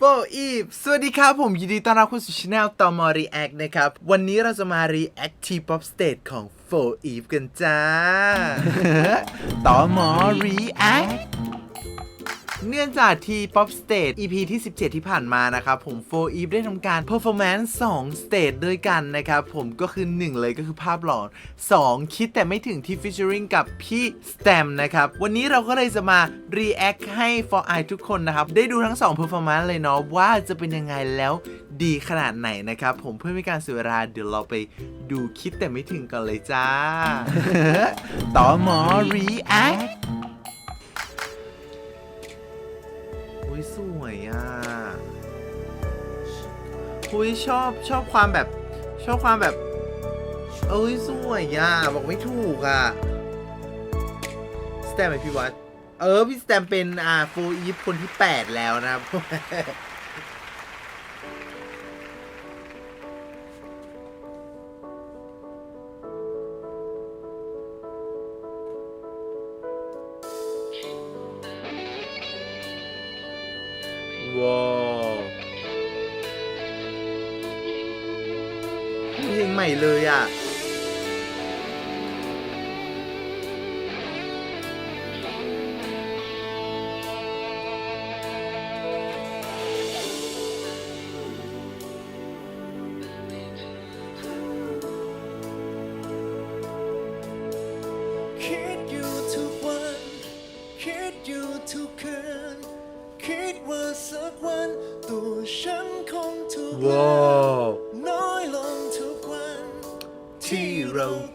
โฟอีฟสวัสดีครับผมยินดีต้อนรับคุณสู่ช anel ตอมอรีแอคนะครับ วันนี้เราจะมารีแอคทีป๊อปสเตทของโฟอีฟกันจ้าตอมอรีแอค เนื่องจากที่ Pop Stage EP ที่ 17 ที่ผ่านมานะครับผมโฟอีฟได้ทำการ performance 2 stage ด้วยกันนะครับผมก็คือ 1 เลยก็คือภาพหลอน 2 คิดแต่ไม่ถึงที่ featuring กับพี่ Stem นะครับ วันนี้เราก็เลยจะมา react ให้ for I ทุกคนนะครับ ได้ดูทั้ง 2 performance เลยเนาะว่าจะเป็นยังไงแล้วดีขนาดไหนนะครับ ผมเพื่อไม่ให้การเสียเวลาเดี๋ยวเราไปดูคิดแต่ไม่ถึงกันเลยจ้า ต่อหมอ react ยสวยอะหุยชอบชอบความแบบ ชอบความแบบ เอ้ยสวยอะบอกไม่ถูกอะสแตมป์ไหมพี่วัด เออ พี่สแตมเป็นอ่าโฟอีฟคนที่ 8 แล้วนะครับ เพลงใหม่เลยอะ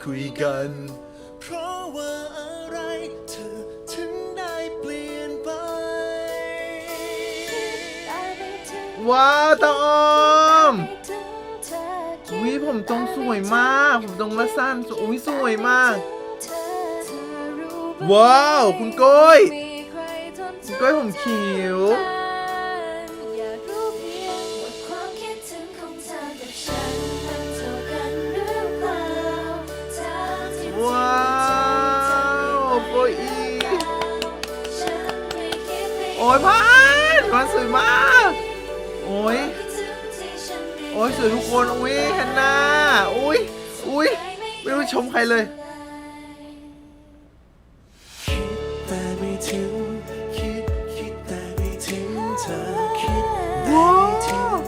คุยกัน เพราะว่าอะไรเธอถึงได้เปลี่ยนไป ว้าวตาออมอุ้ยผมตรงสวยมาก ผมตรงและสั้นอุ้ยสวยมาก ว้าว คุณก้อยคุณก้อยผมเขียว ยพานพานสวยมาก โอ้ย โอ้ยสวยทุกคนอุ้ยแฮนนาอุ้ยอุ้ยไม่รู้ชมใครเลยคิดแต่ไม่ถึงคิดคิดแต่ไม่ถึงเธอคิดแต่ไม่ถึง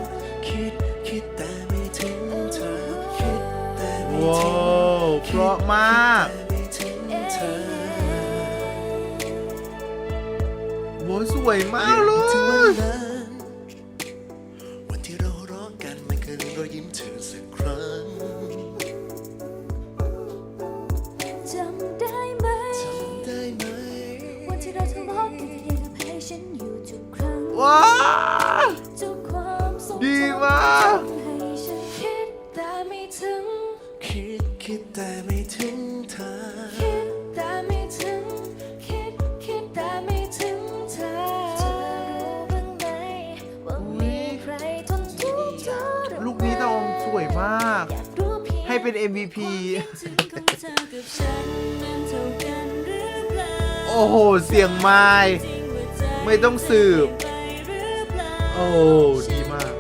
คิดคิดแต่ไม่ถึงเธอคิดแต่ไม่ว้าถึงวเพราะมาก วยสวยมากเลย วันที่เราร้องกันมันคืมรอยยิ้มเธอสักครั้ง เปล่าโอ้โห เสียงไม้ไม่ต้องสืบ โอ้ดีมาก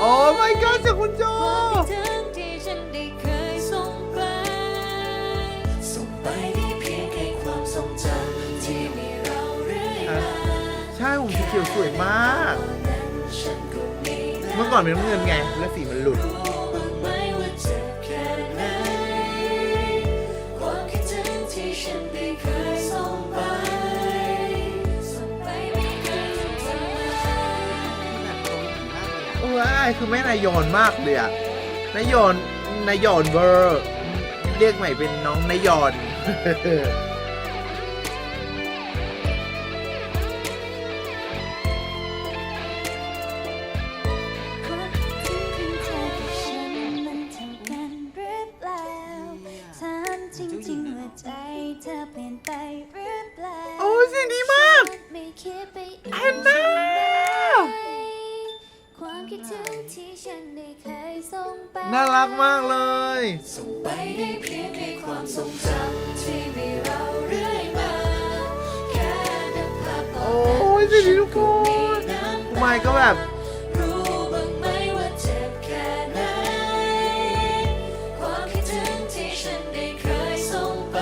โอ้ my god จากคุณโจส่งไปได้เพียงแค่ความทรงจำที่มีเราเรื่อยมาใช่ผมสีเขียวสวยมากตอนนั้นฉันก็มีเมื่อก่อนเป็นน้ำเงินไง แล้วสีมันหลุด คือแม่นายอนมากเลยอะนายอนนายอนเวอร์ เรียกใหม่เป็นน้องนายอนความคิดถึงของเธอกับฉันมันเท่ากันหรือเปล่าถามจริงๆว่าใจเธอเปลี่ยนไปหรือเปล่าโอ้ยเสียงดีมาก ที่ฉันได้เคยส่งไปน่ารักมากเลย ส่งไปได้เพียงแค่ความทรงจำที่มีเราเรื่อยมาแค่นึกภาพตอนโอ้นั้นยสวัสดีทุกคนายก็แบบ รู้บ้างไหมว่าเจ็บแค่ไหน ความคิดถึงที่ฉันได้เคยส่งไป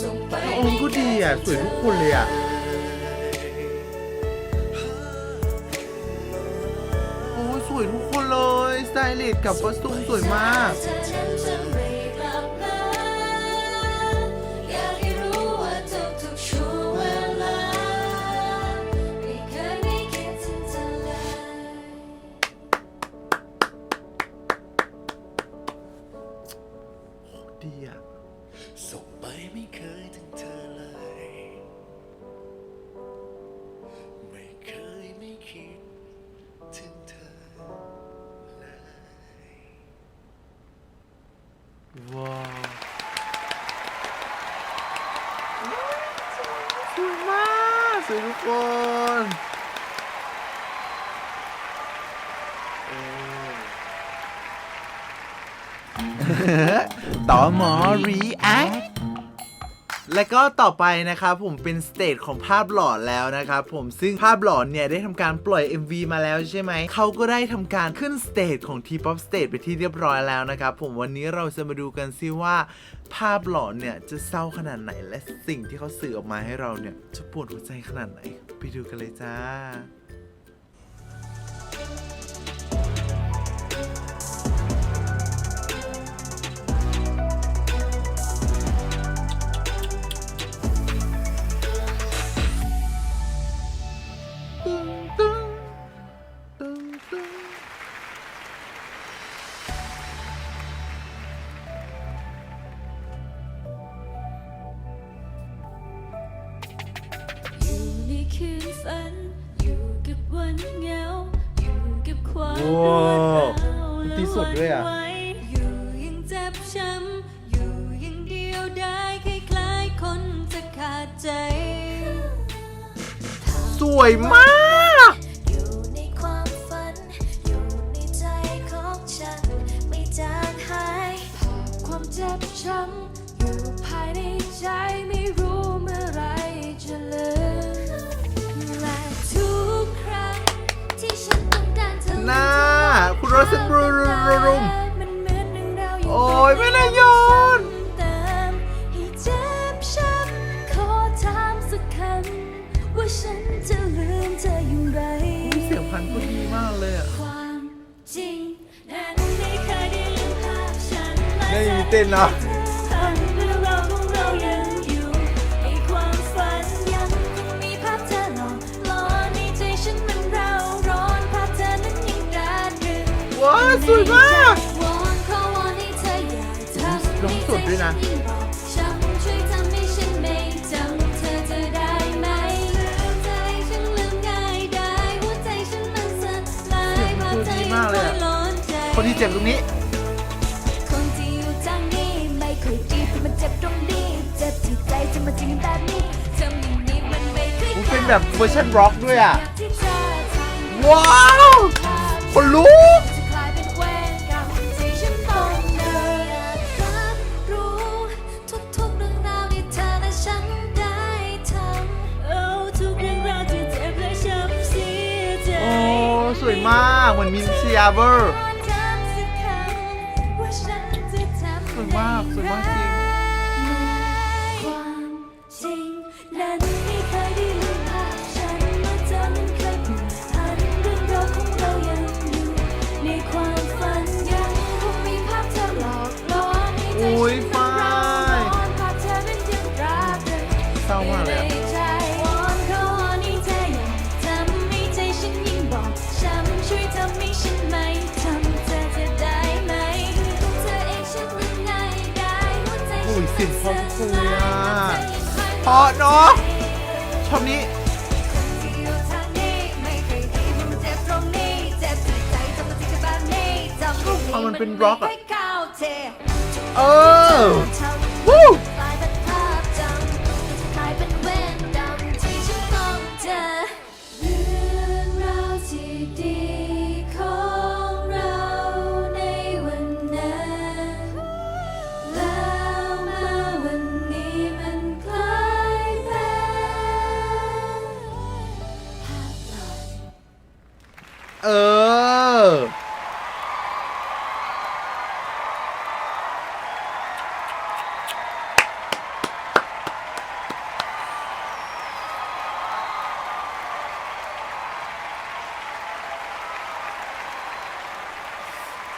ส่งไปพระองค์ก็ดีอะสวยทุกคนเลยอะ วยทุกคนเลยสไตลิสกับคอสตูมสวยมากอยากให้รู้ว่าทุกๆช่วงเวลาไม่เคยไม่คิดถึงเธอเลยดีอะส่งไปไม่เคยถึงเธอ ต่อหมอ react และก็ต่อไปนะครับผมเป็นสเตจของภาพหลอนแล้วนะครับผมซึ่งภาพหลอนเนี่ยได้ทำการปล่อย MV มาแล้วใช่ไหม เขาก็ได้ทำการขึ้นสเตจของ T-POP Stage ไปที่เรียบร้อยแล้วนะครับผมวันนี้เราจะมาดูกันซิว่า ภาพหลอนเนี่ยจะเศร้าขนาดไหน และสิ่งที่เขาสื่อออกมาให้เราเนี่ยจะปวดหัวใจขนาดไหน ไปดูกันเลยจ้า ฝัน อยู่กับวันเหงา อยู่กับความว้าวร้าวและที่สุดด้วยอะหวั่นไหวอยู่ยังเจ็บช้ำอยู่ยังเดียวได้คล้ายๆคนจะขาดใจ สวยมา รสบรูรุรุรุมมันเหมือนหนึ่งดาวอยู่โอ้ยไม่น่ายอนเติมให้เจ็บช้ำขอถามสักคำว่าฉันจะลืมเธออย่างไรเสียงพันธุ์ก็ดีมากเลยอะความจริงนั้นไม่เคยได้ลืมภาพฉันและได้ยินเต้นเนาะ สวยมากวอนขอวอนให้เธออย่าทำลงสดด้วยนะให้ใจฉัยิ่งบอบช้ำช่วยทำให้ฉันไม่จำเธอจะได้ไหมใจฉันลืมง่ายได้หัวใจฉันมันสลายภาพเธอยังคอยหลอนใจคนที่เจ็บตรงนี้คนที่อยู่ทางนี้ไม่เคยดีแต่มันเจ็บตรงนี้เจ็บที่ใจจะมาจริงแบบนี้ทำอย่างนี้มันไม่เคยมันเป็นแบบเวอร์ชันร็อกด้วยอะที่เธอทำว้าว คนลุกากเหมือนมินเซียเบอร์จำสักคำว่าฉันจะทำสวยมากสวยมากจริงความจริงนั้นไม่เคยได้ลืมภาพฉันว่าเธอนั้นเคยผูกพันเรื่องราวของเรายังอยู่ในความฝันยังคงมีภาพเธอหลอกล่อให้ใจโอ้ยฉัน สียงเพราะฉันจังสเลยลาอะยเพราะเนอะชอบนี้ที่อยู่ทางนี้ไม่เคยดีเพราะมันเจ็บตรงนี้เจ็บที่ใจทำมันที่จะแบบนี้จำพอมันเป็นร็อกอะไม่เข้าใจเออวู้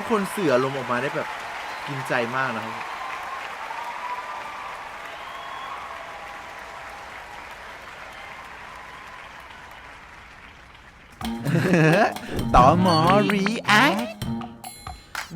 ทุกคนเสือลมณ์ออกมาได้แบบกินใจมากนะครับต่อหมอรีแอค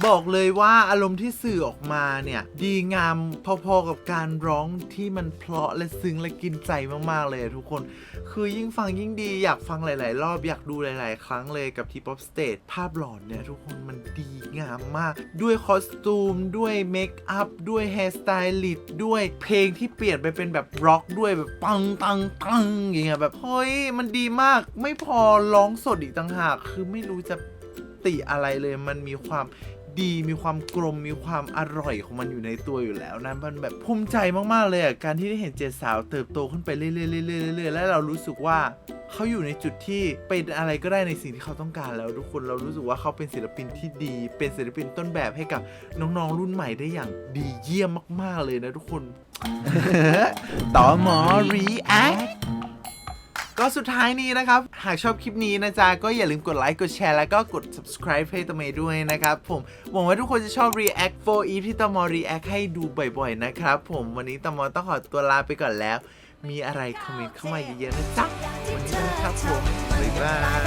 บอกเลยว่าอารมณ์ที่สื่อออกมาเนี่ย ดีงามพอๆกับการร้องที่มันเพราะและซึ้งและกินใจมากๆเลยทุกคน คือยิ่งฟังยิ่งดีอยากฟังหลาย ๆ รอบอยากดูหลาย ๆ ครั้งเลยกับทีป๊อปสเตจภาพหลอนเนี่ย ทุกคนมันดีงามมาก ด้วยคอสตูม ด้วยเมคอัพด้วยแฮร์สไตลิสต์ด้วยเพลงที่เปลี่ยนไปเป็นแบบร็อกด้วยแบบปังตังตังอย่างเงี้ยแบบเฮ้ยมันดีมากไม่พอร้องสดอีกต่างหาก คือไม่รู้จะติอะไรเลยมันมีความ ดีมีความกลมมีความอร่อยของมันอยู่ในตัวอยู่แล้วนะมันแบบภูมิใจมากๆเลยอะการที่ได้เห็นเจสาวเติบโตขึ้นไปเรื่อยๆเรื่อยๆเรื่อยๆแล้วเรารู้สึกว่าเขาอยู่ในจุดที่เป็นอะไรก็ได้ในสิ่งที่เขาต้องการแล้วทุกคนเรารู้สึกว่าเขาเป็นศิลปินที่ดี เป็นศิลปินต้นแบบให้กับน้องๆรุ่นใหม่ได้อย่างดีเยี่ยมมาก ๆเลยนะทุกคนต่อหมอรีแอค ก็สุดท้ายนี้นะครับ หากชอบคลิปนี้นะจ๊ะ ก็อย่าลืมกดไลค์กดแชร์แล้วก็กด subscribe ให้ตเมย์ด้วยนะครับผมหวังว่าทุกคนจะชอบ react 4 e ที่ตมอ react ให้ดูบ่อยๆนะครับผมวันนี้ตมอต้องขอตัวลาไปก่อนแล้ว มีอะไรคอมเมนต์เข้ามาเยอะๆนะจ๊ะวันนี้นะครับผมบ๊ายบาย